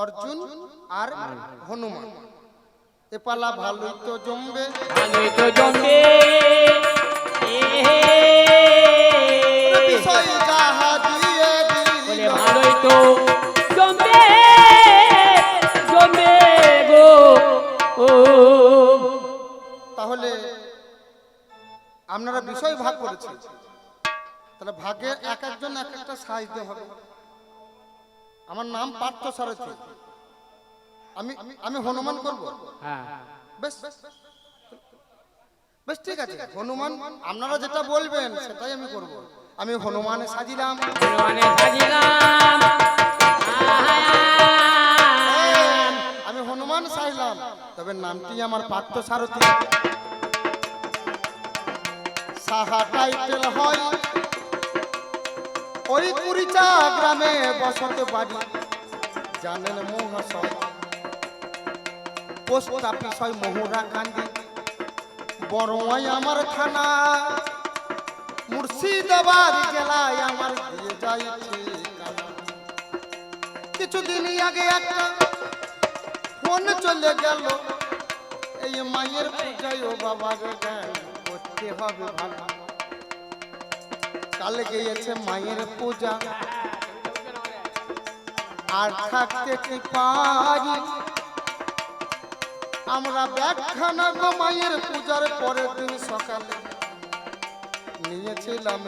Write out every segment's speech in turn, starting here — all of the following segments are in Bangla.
অর্জুন আর হনুমান। এ পালা ভালোই তো জমবে। ভালোই তো জমবে। বিষয় যাহা দিয়ে বলে ভালোই তো জমবে জমবে গো। ও। তাহলে আপনারা বিষয় ভাগ করেছেন। তাহলে ভাগে এক একজন এক একটা সাহায্য হবে। আমার নাম পার্থ সারথী আমি আমি হনুমান করব। হ্যাঁ। বেশ। বেশ ঠিক আছে। হনুমান আপনারা যেটা বলবেন সেটাই আমি করব। আমি হনুমানে সাজিলাম। হনুমানে সাজিলাম। আমি হনুমান সাজলাম। তবে নামটি আমার পার্থ সারথী। সাহা টাইটেল হয় ওই কুড়িচা গ্রামে বসত বাড়ি। জানেন মহাশয় হয় মহুরা কান্দি বড়ই আমার থানা, মুর্শিদাবাদ জেলায় আমার দিয়ে যাই কিছুদিন আগে একটা ফোন চলে গেল, এই মায়ের পূজায় ও বাবার করতে হবে ভালো। কাল গিয়েছে মায়ের পূজা। আর থাকতে কি পারি? আমরা ব্যাখ্যানা গো মায়ের পূজার পরের দিন সকালে। নিয়েছিলাম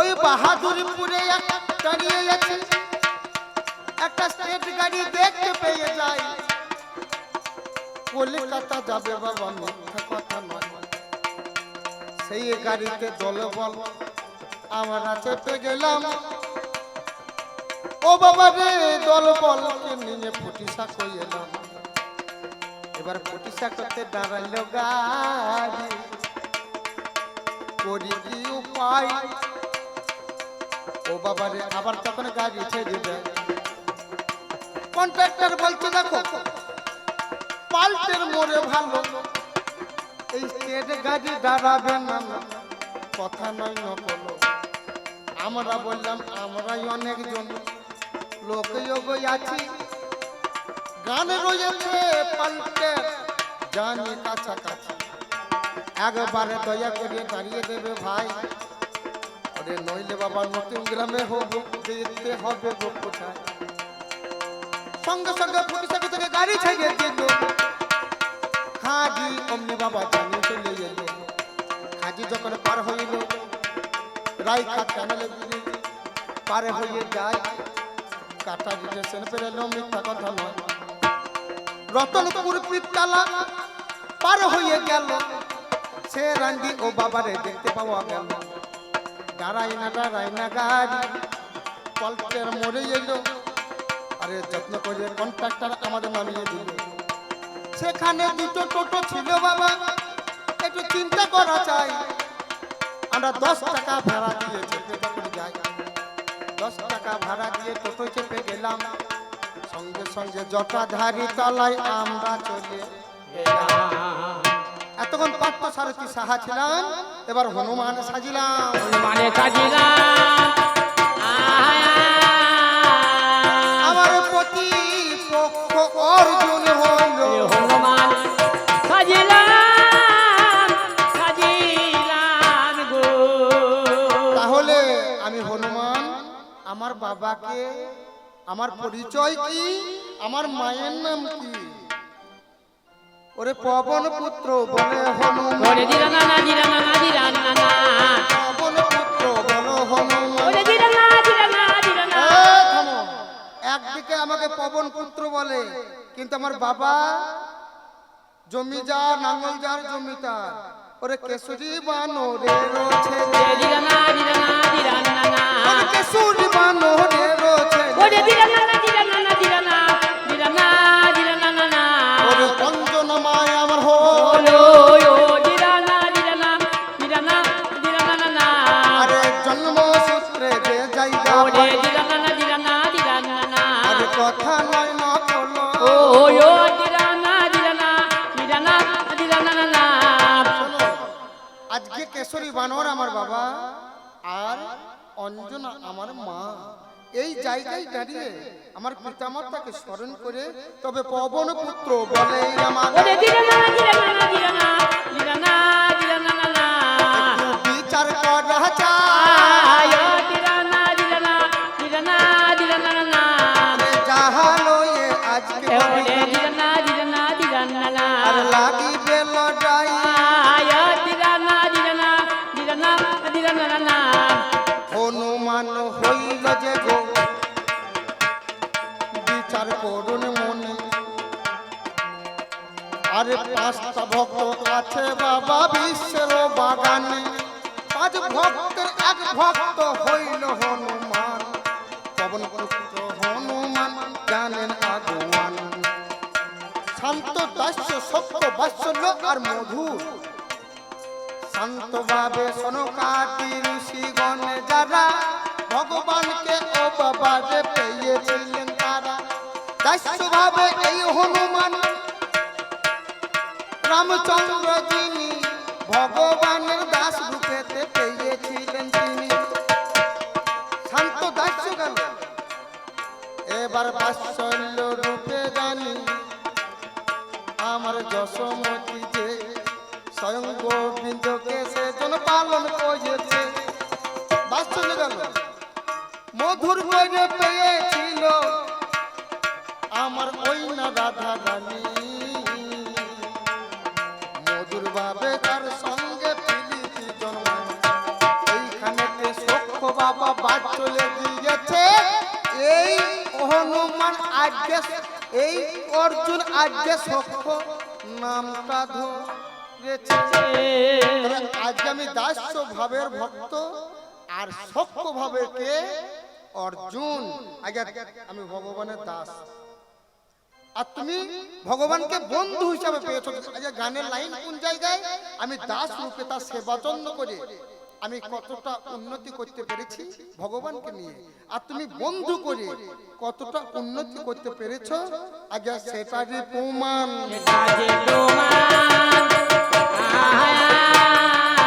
ওই বাহাদুরপুরে এক দাঁড়িয়ে আছে একটা স্টেট গাড়ি দেখতে পেয়ে যাই। কলকাতা যাবে বাবা, মিথ্যা কথা নয়। সেই গাড়িতে দলবল আমরা চেপে গেলাম। ও বাবা রে দলবলকে নিয়ে ফুটিসা কই এলাম এবার ফুটিসা করতে দাঁড়াইল গাড়ি। করি কি উপায়? ও বাবারে আবার তখন গাড়ি ছেড়ে দেয় কন্ট্রাক্টর বলছে, দেখো, পাল্টের মোড়ে ভালো এই স্টেট গাড়ি দাঁড়াবে না। কথা নয় নকল। আমরা বললাম, আমরাই অনেকজন। লোক যোগ আছি। গান রয়েছে পাল্টে, জানি কাছাকাছি। একবারে দয়া করিয়ে দাঁড়িয়ে দেবে ভাই। ওরে নইলে বাবা নতুন গ্রামে হব, যেতে হবে কোথায় সঙ্গে সঙ্গে পুলিশের থেকে গাড়ি ছেড়ে দিল। হাজি অমনি বাবা জানিয়ে চলে এলো হাজি যখন পার হইল, রাইখা চ্যানেলে ব্রিজ পার হয়ে যায়। কাটা ডিটেশন পেলে মিথ্যা কথা নয়। রতনপুর পিতালা পার হয়ে গেল। সে রান্দি ও বাবারে দেখতে পাওয়া গেল। দাঁড়াই না দাঁড়াই না গাড়ি। পল্টের মরে এলো। আরে যত্ন করে কন্ট্রাক্টর আমাদের নামিয়ে দিল। সেখানে দুটো টোটো ছিল বাবা। একটু চিন্তা করা চাই। আমরা দশ টাকা ভাড়া দিয়ে চেপে তখন যাই। দশ টাকা ভাড়া দিয়ে টোটো চেপে গেলাম। সঙ্গে সঙ্গে জটাধারী তলায় আমরা চলে এতক্ষণ পার্থ সারথী সাহা ছিলাম এবার হনুমান সাজিলাম। হনুমানে সাজিলাম। বাবাকে আমার পরিচয় কি? আমার মায়ের নাম কি? ওরে পবন পুত্র বলে হনুমান। পবন পুত্র বলো হনুমান। একদিকে আমাকে পবন পুত্র বলে কিন্তু আমার বাবা জমিদার নাঙ্গল যার জমিদার ওরে কেশরী বানরে রোছে দিরানা দিরানা দিরানা ওরে কেশরী বানরে রোছে ওরে দিরানা দিরানা দিরা কেশরী বানর আমার বাবা আর অঞ্জনা আমার মা এই জায়গায় দাঁড়িয়ে আমার পিতামাতাকে স্মরণ করে তবে পবন পুত্র বলে আমার আরে ভক্ত আছে বাবা বিশ্বের বাগানে। পাঁচ ভক্তের এক ভক্ত হইল হনুমান। পবন হনুমান জানেন আগুয়ান শান্ত দাস্য, সত্য বাৎসল্য আর মধুর। শান্তভাবে সনকাতি ঋষিগণে যারা ভগবানকে ও বাবারে পেয়েছিলেন তারা। দাস্যভাবে এই হনুমান রামচন্দ্র যিনি ভগবানের দাস রূপেতে পেয়েছিলেন তিনি। শান্ত দাস্য গেল এবার বাৎসল্য রূপে জানি আমার যশোমতি যে স্বয়ং গোবিন্দকে সেজন পালন করেছে। চলে গেল মধুর করে পেয়েছিল আজকে এই অর্জুন সক্ষ নামটা ধরেছে। আজকে আমি দাস্য ভাবের ভক্ত আর সক্ষ ভাবে কে? অর্জুন। আগে আমি ভগবানের দাস। আর তুমি ভগবানকে বন্ধু হিসাবে পেয়েছ। গানের লাইন কোন জায়গায়? আমি দাস রূপে তার সেবা যত্ন করে। আমি কতটা উন্নতি করতে পেরেছি ভগবানকে নিয়ে। আর তুমি বন্ধু করে কতটা উন্নতি করতে পেরেছ? আগে সেটারই প্রমাণ। কাজে তোমার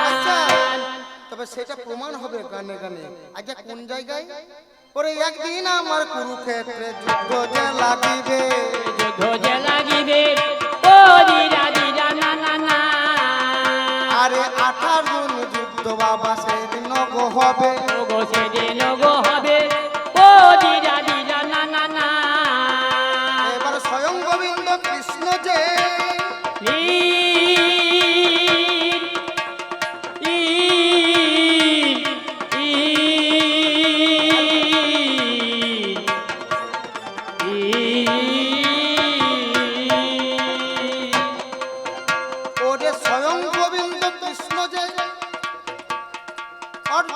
আচ্ছা তবে সেটা প্রমাণ হবে গানে গানে। আগে কোন জায়গায়? ওরে একদিন আমার কুরুক্ষেত্রে যুদ্ধ যে লাগিবে যুদ্ধ যে লাগিবে হবে। সেদিন গো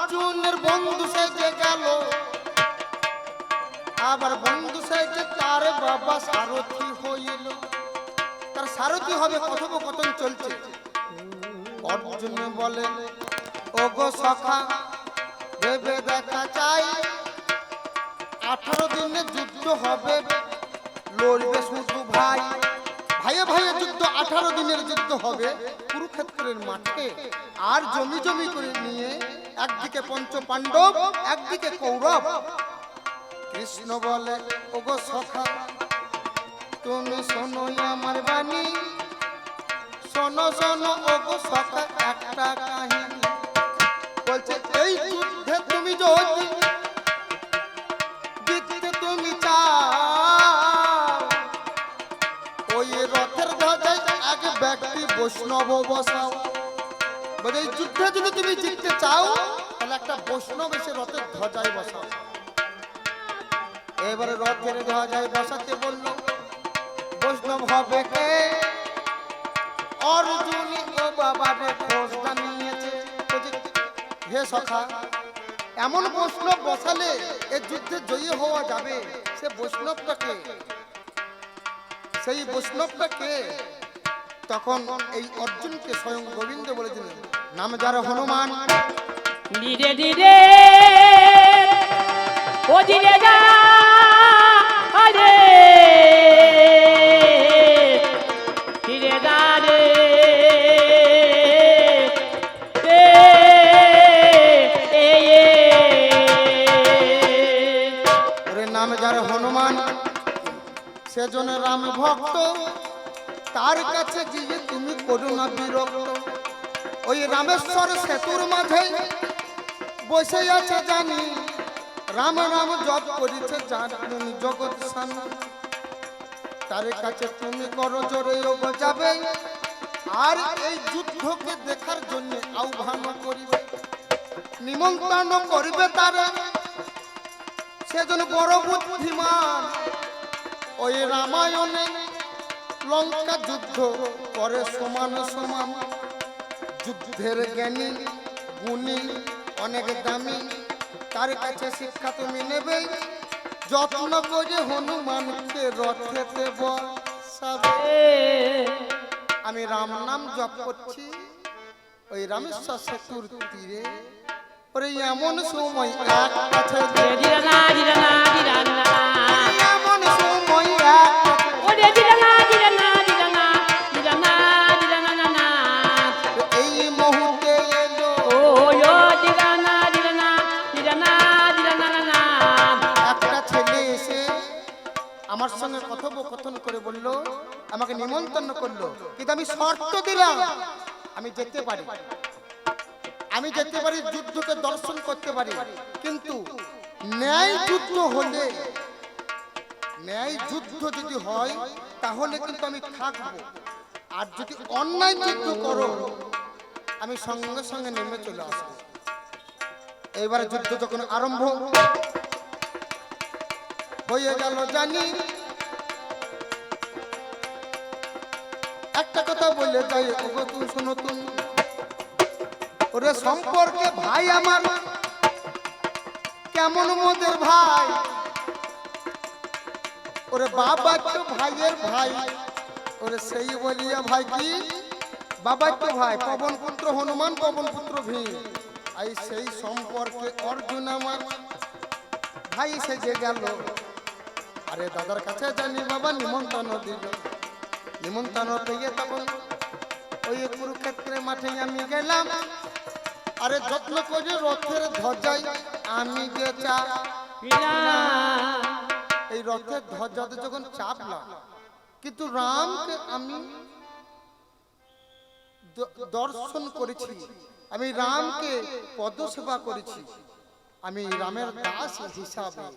অর্জুনের বন্ধু সে যে গেল। আবার বন্ধু সে যে তার বাবা সারথি হইল। তার সারথি হবে কথোপকথন চলছে। অর্জুন বলে ও গো সখা, ভেবে দেখা চাই। আঠারো দিনে যুদ্ধ হবে, লড়বে শুধু ভাই। ভাইয়ে ভাইয়ে যুদ্ধ, আঠারো দিনের যুদ্ধ হবে। কুরুক্ষেত্রের মাঠে আর জমি জমি করে নিয়ে একদিকে পঞ্চ পাণ্ডব একদিকে কৌরব। কৃষ্ণ বলে, ওগো সখা, তুমি শোনো আমার বাণী। শোনো শোনো, ওগো সখা, একটা কাহিনী। বলছে, এই যুদ্ধে তুমি যদি জিততে তুমি চাও, ওই রথের ধ্বজায় এক ব্যক্তি বৈষ্ণব বসাও। বলে যুদ্ধে যদি তুমি জিততে চাও, তাহলে একটা বৈষ্ণব এসে রথের ধ্বজায় বসাও। এবারে রথের ধ্বজায় বসাতে বলল, বৈষ্ণব হবে কে? অর্জুন ও বাবারে খোঁজটা নিয়েছে। হে সখা, এমন বৈষ্ণব বসালে এ যুদ্ধে জয়ী হওয়া যাবে? সে বৈষ্ণবটাকে সেই বৈষ্ণবটাকে তখন এই অর্জুনকে স্বয়ং গোবিন্দ বলেছিলেন নাম যার হনুমান। ধীরে ধীরে। ও ধীরে যা। এ। যার হনুমান সেজন্য রাম ভক্ত। তার কাছে গিয়ে তুমি করো না বিরক্ত। রামেশ্বর সেতুর মাঝে বসে আছে জানি। রাম রাম জপ করিছে জানি জগৎ তার কাছে তুমি করো জোরে যাবে। আর এই যুদ্ধকে দেখার জন্য আহ্বান করিবে। নিমন্ত্রণ করবে তারা। সেজন্য বড় বুদ্ধিমান। ওই রামায়ণে লঙ্কা যুদ্ধ করে সমান সমান। যুদ্ধের জ্ঞানী গুণী অনেক দামি। তার কাছে শিক্ষা তুমি নেবে যত্ন করে হনুমানকে রথেতে বসাবে আমি রাম নাম জপ করছি। ওই রামেশ্বর সেতুর তীরে। ওরে এমন সময় এক কাছে এমন সময় এক ওরে সঙ্গে কথোপকথন করে বলল, আমাকে নিমন্ত্রণ করল, কিন্তু আমি শর্ত দিলাম, আমি যেতে পারি। আমি যেতে পারি, যুদ্ধকে দর্শন করতে পারি, কিন্তু ন্যায় যুদ্ধ হলে, ন্যায় যুদ্ধ যদি হয়, তাহলে কিন্তু আমি থাকব। আর যদি অন্যায় যুদ্ধ করো, আমি সঙ্গে সঙ্গে নেমে চলে আসব। এবারে যুদ্ধ যখন আরম্ভ হয়ে গেল জানি বলে যাই, ওগো তুমি ওরে সম্পর্কে ভাই আমার, কেমন মোদের ভাই? ওরে বাবা তো ভাইয়ের ভাই। ওরে সেই বলিয়া ভাই কি? বাবা তো ভাই, পবন পুত্র, হনুমান পবন পুত্র ভীম। এই সেই সম্পর্কে অর্জুন আমার। ভাই সেজে গেল। আরে দাদার কাছে জানি বাবা নিমন্ত্রণ দিল নিমন্ত্রণ পেয়ে তখন ওই কুরুক্ষেত্রে মাঠে আমি গেলাম। আরে যত্ন করে রথের ধ্বজাই আমি যে এই রথের ধ্বজাতে যখন চাপলাম, কিন্তু রামকে আমি দর্শন করেছি। আমি রামকে পদসেবা করেছি। আমি রামের দাস হিসাবে।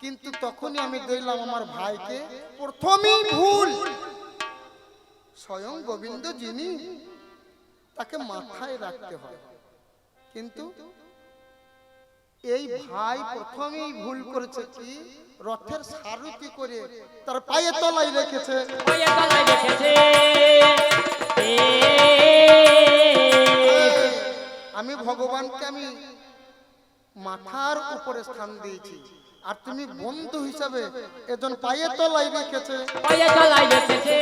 কিন্তু তখনই আমি দেখলাম আমার ভাইকে প্রথমেই ভুল। স্বয়ং গোবিন্দ যিনি তাকে মাথায় রাখতে হয়। কিন্তু এই ভাই প্রথমেই ভুল করেছে কি? রথের সারথি করে তার পায়ে তলায় রেখেছে। আমি ভগবানকে আমি মাথার উপরে স্থান দিয়েছি। আর তুমি বন্ধু হিসাবে এজন পায়ে তলায় রেখেছে। ওয়ে গলায় রেখেছে।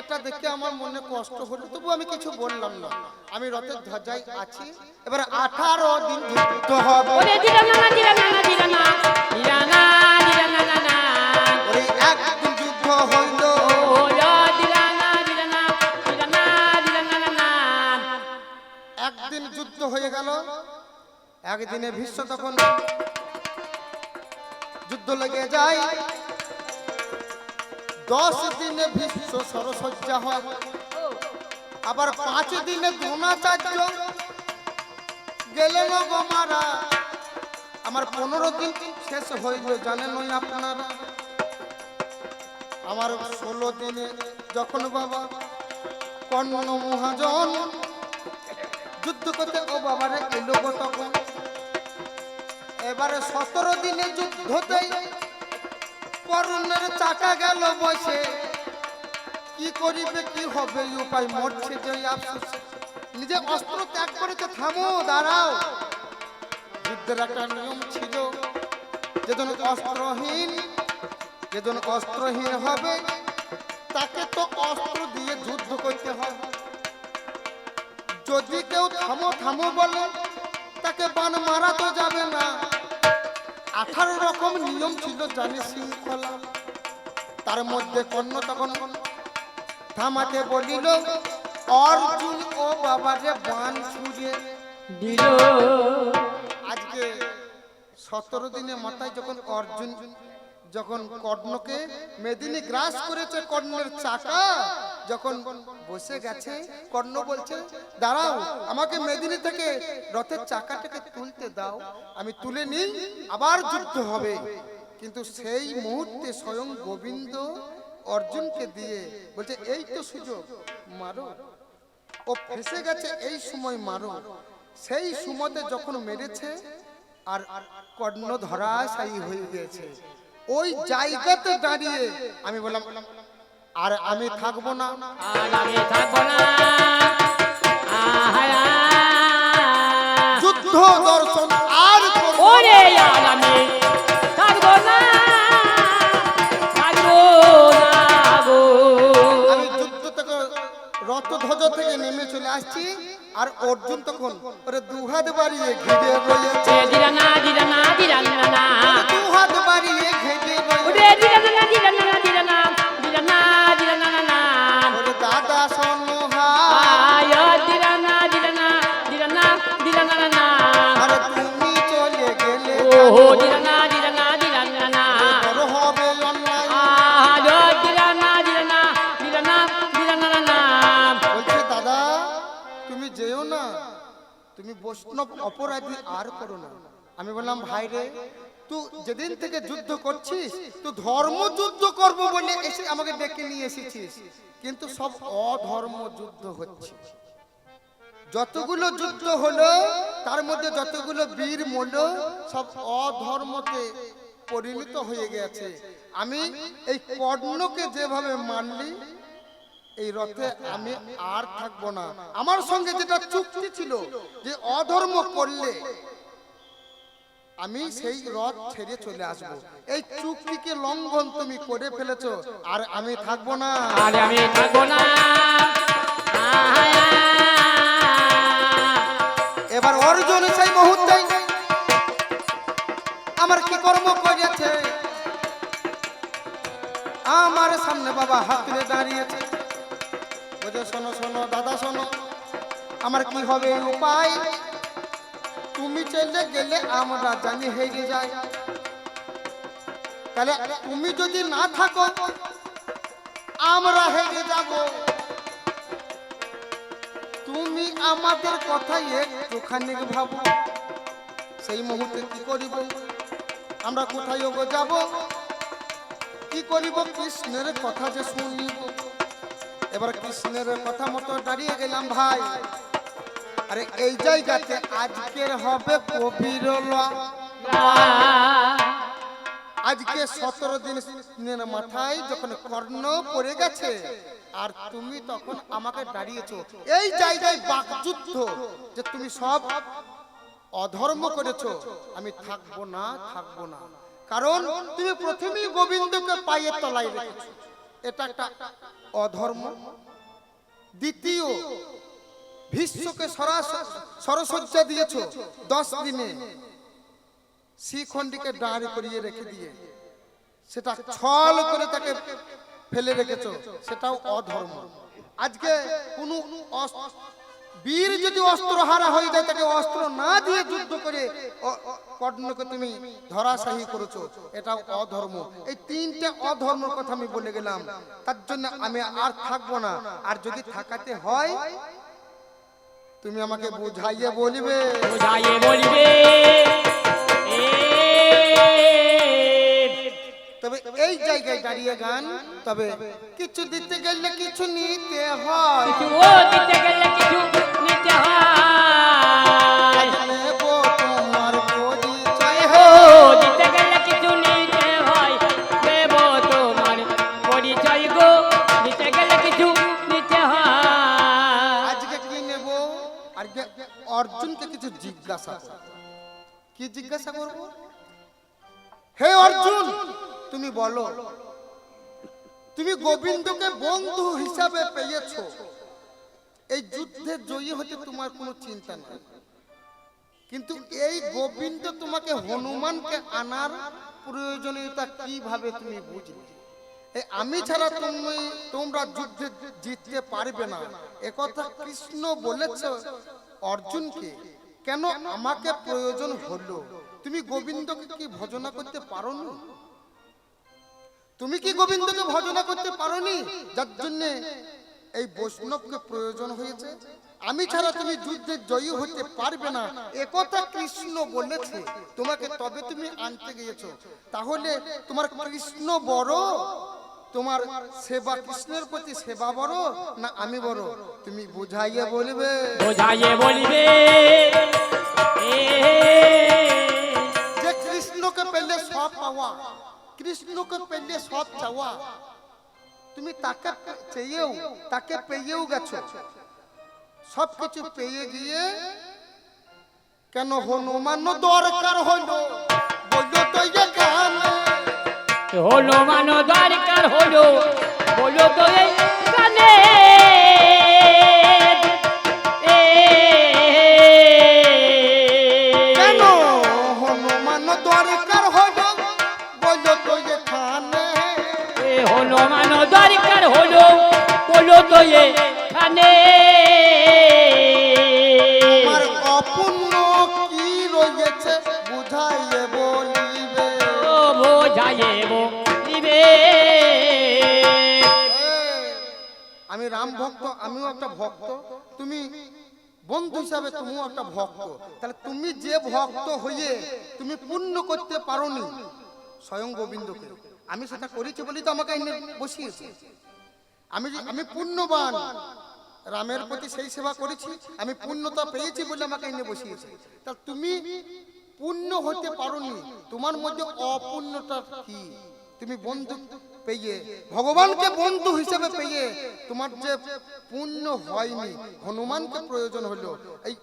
এটা দেখে আমার মনে কষ্ট হলো তবু আমি কিছু বললাম না। আমি রথের ধ্বজায় আছি। এবার আঠারো দিন যুদ্ধ হবে। ওরে দিরানা দিরানা দিরানা দিরানা দিরানা না না ওই একদিন যুদ্ধ হইল। ও yo দিরানা দিরানা দিরানা দিরানা না না একদিন যুদ্ধ হয়ে গেল। একদিনে ভীষ্ম তখন যুদ্ধ লেগে যায়। দশ দিনে ভীষ্ম সরসজ্জা হয়। আবার পাঁচ দিনে দ্রোণাচার্য। গেলেন গো মারা। আমার পনেরো দিন শেষ হইল, জানেন ওই আপনারা? আমার ষোলো দিনে যখন বাবা কর্ণ মহাজন যুদ্ধ করতে, ও বাবারে এলো গো তখন এবারে সতেরো দিনে যুদ্ধ যুদ্ধতেই করুণের চাকা গেল বসে। কি করিবে, কি হবে উপায় মরছে যে আফসোস। নিজে অস্ত্র ত্যাগ করেছে, থামো, দাঁড়াও। যুদ্ধের একটা নিয়ম ছিল যেজন অস্ত্রহীন যেজন অস্ত্রহীন হবে, তাকে তো অস্ত্র দিয়ে যুদ্ধ করতে হবে। যদি কেউ থামো থামো বলে, তাকে বান মারা তো যাবে না। আঠারো রকম নিয়ম ছিল জানি শৃঙ্খলা। তার মধ্যে কর্ণ তখন থামাতে বলিল, অর্জুন ও বাবারে বান ছুঁড়ে দিল। আজকে সতেরো দিনে মাথায় যখন অর্জুন, যখন কর্ণকে মেদিনী গ্রাস করেছে কর্ণের চাকা যখন বসে গেছে কর্ণ বলছে দাঁড়াও আমাকে মেদিনী থেকে রথের চাকাটাকে তুলতে দাও আমি তুলে নিই আবার যুদ্ধ হবে। কিন্তু সেই মুহূর্তে স্বয়ং গোবিন্দ অর্জুনকে দিয়ে বলছে এই তো সুযোগ মারো। ও ফেসে গেছে এই সময় মারো। সেই সময়তে যখন মেরেছে আর কর্ণ ধরাশায়ী হয়ে গেছে ওই জায়গাতে দাঁড়িয়ে আমি বললাম আর আমি থাকব না। আর আমি থাকব না। যুদ্ধ দর্শন আর ওরে আর আমি থাকব না। থাকব না গো। আমি যুদ্ধ থেকে রথ ধ্বজ থেকে নেমে চলে আসছি। আর অর্জুন তখন ওরে দুহাত বাড়িয়ে ঘিরে রয়েছে। দুহাত বাড়িয়ে ঘিরে রয়েছে। ওরে দিলা না দিলা দাদা সনোহা। আয় দিলা না দিলা না দিলা না দিলা না আর তুমি চলে গেলে বড় হবে অন্যায় আয় দিলা না দিলা না দিলা না দিলা না না না বলছে দাদা তুমি যেও না। তুমি বৈষ্ণব অপরাধী আর করো না। আমি বললাম ভাই রে তুই যেদিন থেকে যুদ্ধ করছিস তুই ধর্ম যুদ্ধ করব বলে এসে আমাকে ডেকে নিয়ে এসেছিস কিন্তু সব অধর্ম যুদ্ধ হচ্ছে যতগুলো যুদ্ধ হলো, তার মধ্যে যতগুলো বীর মূল্য সব অধর্মতে পরিণত হয়ে গেছে। আমি এই কর্ণকে যেভাবে মানলি, এই রথে আমি আর থাকব না। আমার সঙ্গে যেটা চুক্তি ছিল, যে অধর্ম করলে আমি সেই রথ ছেড়ে চলে আসব। এই চুক্তিকে লঙ্ঘন তুমি করে ফেলেছো। আর আমি থাকব না। আর আমি থাকব না। এবার অর্জুন সেই মুহূর্তে আমার কি কর্ম করেছে আমার সামনে বাবা হাত তুলে দাঁড়িয়েছে শোনো শোনো দাদা শোনো আমার কি হবে উপায়? তুমি চলে গেলে আমরা জানি হেরে যাই তাহলে তুমি যদি না থাকো, আমরা হেরে যাব। তুমি আমাদের কথাই একটুখানি ভাবো। সেই মুহূর্তে কি করিব? আমরা কোথায় যাব? কি করিব? কৃষ্ণের কথা যে শুনিব। এবার কৃষ্ণের কথা মতো দাঁড়িয়ে গেলাম ভাই। আরে এই জায়গাতে আজকের হবে কবির আজকে সতেরো দিনের মাথায় যখন কর্ণ পড়ে গেছে, আর তুমি তখন আমাকে দাঁড়িয়েছো। এই জায়গায় বাকযুদ্ধ যে তুমি সব অধর্ম করেছ, আমি থাকব না থাকব না। কারণ তুমি প্রথমেই গোবিন্দকে পায়ের তলায় রেখেছো। এটা একটা অধর্ম। দ্বিতীয় সরাস- সরসজ্জা দিয়েছ দশ দিনে। শ্রীখণ্ডীকে দাঁড় করিয়ে রেখে দিয়ে। সেটা ছল করে তাকে ফেলে রেখেছো। সেটাও অধর্ম। আজকে কোন বীর যদি অস্ত্র হারা হয়ে যায়, তাকে অস্ত্র না দিয়ে যুদ্ধ করে কর্ণকে তুমি ধরাশাহী করেছ। এটাও অধর্ম। এই তিনটে অধর্মের কথা আমি বলে গেলাম। তার জন্য আমি আর থাকব না। আর যদি থাকাতে হয় তুমি আমাকে বুঝাইয়ে বলিবে। বুঝাইয়ে বলবে। এ তবে এই জায়গায় দাঁড়িয়ে গান তবে কিছু দিতে গেলে কিছু নিতে হয়। কিছু ও দিতে গেলে কিছু জিজ্ঞাসা করব কি জিজ্ঞাসা করব? হে অর্জুন! তুমি বলো তুমি গোবিন্দকে বন্ধু হিসাবে পেয়েছ। এই যুদ্ধে জয়ী হতে তোমার কোনো চিন্তা নাই। কিন্তু এই গোবিন্দ তোমাকে হনুমানকে আনার প্রয়োজনীয়তা কীভাবে তুমি বুঝলে? এই আমি ছাড়া তুমি তোমরা যুদ্ধে জিততে পারবে না। একথা কৃষ্ণ বলেছে অর্জুনকে। কেন আমাকে প্রয়োজন হলো? তুমি গোবিন্দকে কি ভজনা করতে পারো তুমি কি গোবিন্দকে ভজনা করতে পারোনি? যার জন্য এই বৈষ্ণবকে প্রয়োজন হয়েছে। আমি ছাড়া তুমি যুদ্ধে জয়ী হতে পারবে না। একথা কৃষ্ণ বলেছে। তোমাকে তবে তুমি আনতে গিয়েছো। তাহলে তোমার কৃষ্ণ বড়? তোমার সেবা কৃষ্ণের প্রতি সেবা বড় না আমি বড়? তুমি বুঝাইয়ে বলবে। বোঝাইয়ে বলিবে। যে কৃষ্ণকে পেলে সব পাওয়া কৃষ্ণকে পেলে সব চাওয়া তুমি তাকে চেয়েও তাকে পেয়েও গেছো। সব কিছু পেয়ে গিয়ে কেন হনুমান দরকার হলো বলল তো এখানে হলো মানো দরকার হলো? বলো তো এই কানে এ হনুমান হলো এ মানো দরকার হলো? বলো তো এখানে। আমার আমি রাম ভক্ত, আমিও একটা ভক্ত। তুমি বন্ধু হিসাবে তুমিও একটা ভক্ত। তাহলে তুমি যে ভক্ত হয়ে তুমি পূর্ণ করতে পারোনি, স্বয়ং গোবিন্দকে। আমি সেটা করেছি বলি তো আমাকে এনে বসিয়েছে। আমি আমি পুণ্যবান, রামের প্রতি সেই সেবা করেছি, আমি পুণ্যতা পেয়েছি বলে আমাকে এনে বসিয়েছে। তা তুমি পূর্ণ হতে পারোনি, তোমার মধ্যে অপূর্ণতা কি? তুমি বন্ধু পেয়ে, ভগবানকে বন্ধু হিসেবে পেয়ে তোমার যে পুণ্য হয়নি, হনুমানকে প্রয়োজন হলো, এই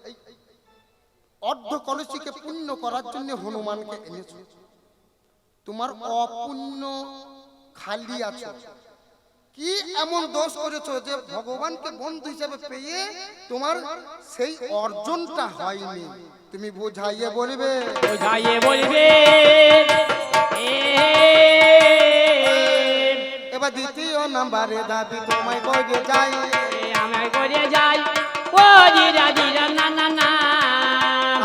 অর্ধ কলসিকে পুণ্য করার জন্য হনুমানকে এনেছো। তোমার অপুণ্য খালি আছে। কি এমন দোষ করেছ যে ভগবানকে বন্ধু হিসেবে পেয়ে তোমার সেই অর্জনটা হয়নি? তুমি বোঝাইয়ে বলবে। বোঝাইয়ে বলবে। এবার দ্বিতীয় নাম্বারে দাবি তোমায় করে যাই। আমায় করে যাই। ও দিরা দিরা না না না।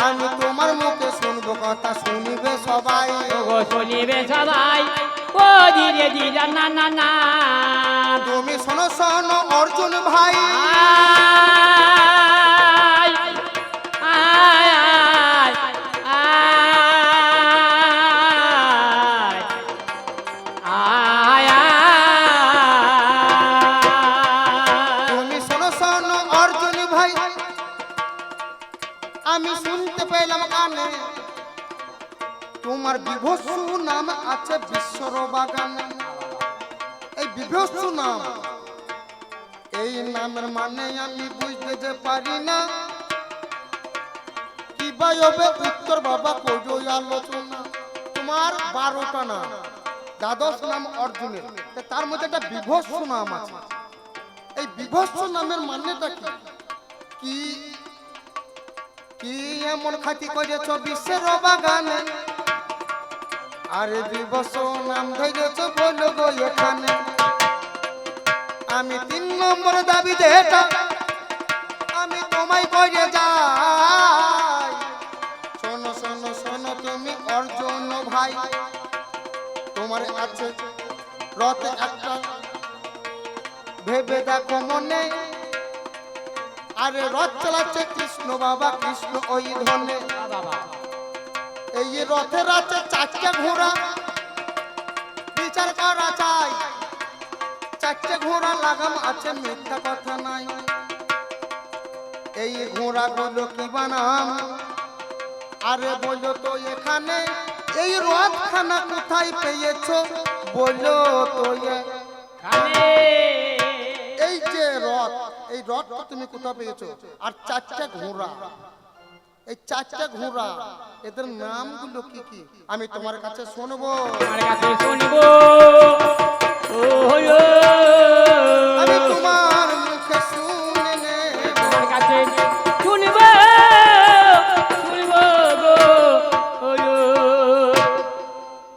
আমি তোমার মুখে শুনব কথা শুনিবে সবাই। ওগো শুনিবে সবাই। ও দিরে দিরা না না না। তুমি শোনো শোনো অর্জুন ভাই। নামের মানে আমি বুঝতে যে পারি না। কি বা হবে? উত্তর বাবা কোজই আলোচনা। তোমার বারোটা নাম। দ্বাদশ নাম অর্জুনের। তার মধ্যে একটা বিভৎসু নাম আছে। এই বিভৎস নামের মানেটা কি? কি? কি এমন খাতি করেছ বিশ্বের বাগানে? আরে বিভৎস নাম ধরেছ বলো গো এখানে। আমি নম্বর দাবি এটা। আমি তোমায় করে যাই শোনো শোনো শোনো তুমি অর্জুন ভাই। তোমার আছে রথে একটা। ভেবে দেখো মনে। আরে রথ চালাচ্ছে কৃষ্ণ বাবা, কৃষ্ণ ওই ধনে। এই রথের আছে চারটে ঘোড়া বিচার করা চাই। চারটে ঘোড়া লাগাম আছে মিথ্যা কথা নাই। এই ঘোড়াগুলো কি বানাম? আরে বলো তো এখানে এই রথখানা কোথায় পেয়েছ? বলো তো এই যে রথ এই রথটা তুমি কোথা পেয়েছ? আর চারটা ঘোড়া। এই চারটা ঘোড়া এদের নামগুলো কি কি? আমি তোমার কাছে শুনব। তোমার কাছে শুনব।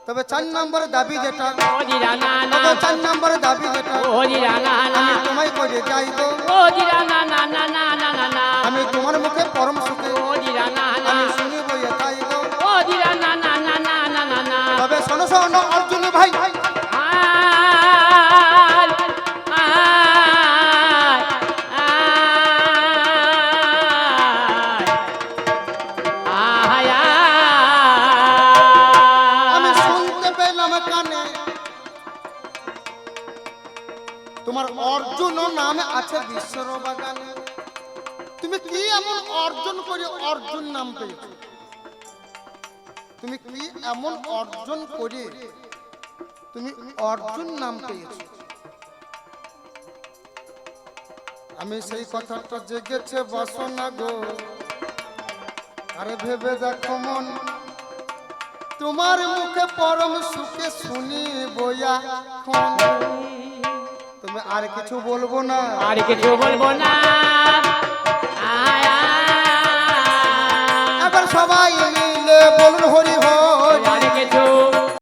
তবে চার নম্বর দাবি যেটা চার নম্বর দাবি যেটা আমি তোমায় করে যাই তো। আমি তোমার মুখে পরম সুখে আমি শুনি বইয়ে তাই তো। তবে শোনো শোনো অর্জুন ভাই তোমার অর্জুন নাম আছে বিশ্বর বাগানে তুমি কি এমন অর্জন করে অর্জুন নাম পেয়েছ? তুমি কি এমন অর্জন করে তুমি অর্জুন নাম পেয়েছ? আমি সেই কথাটা জেগেছে বাসনা গো। আরে ভেবে দেখো মন, তোমার মুখে পরম সুখে শুনি বইয়া আর কিছু বলব না। আর কিছু বলব না। এবার সবাই মিলে বলুন হরি।